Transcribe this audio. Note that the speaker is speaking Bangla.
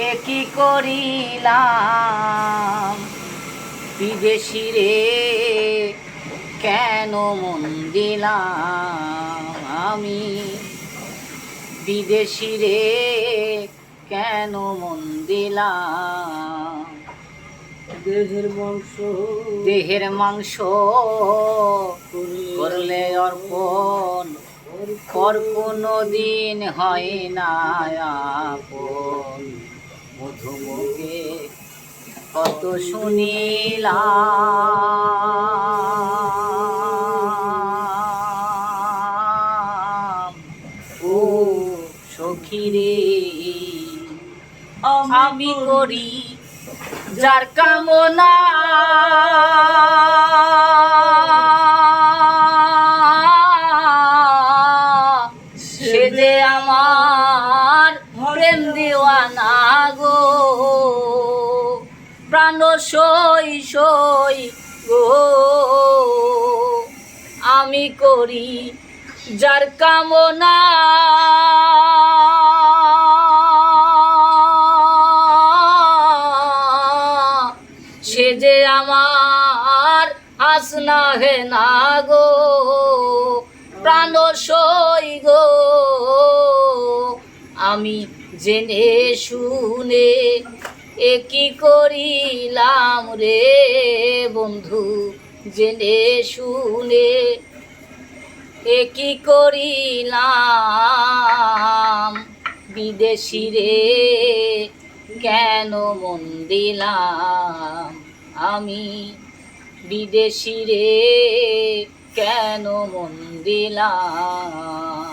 কি করিলাম? বিদেশি রে কেন মন দিলাম আমি? বিদেশি রে কেন মন দিলাম? দেহের মাংস। দেহের মাংস করলে অর্পণ পর কোনো দিন হয় না আপন। মধুমুখে কত শুনিলাম। ও সখী রে আমি করি যার কামনা। সে যে আমার প্রেম দেওয়ানা গো। প্রাণ সই সই গো। আমি করি যার কামনা। সে যে আমার আসনা হে না গো। প্রাণ সই গো। আমি জেনে শুনে এ কি করিলাম রে বন্ধু? জেনে শুনে এ কি করিলাম? বিদেশি রে, কেন মন দিলাম? আমি বিদেশি রে, কেন মন দিলাম?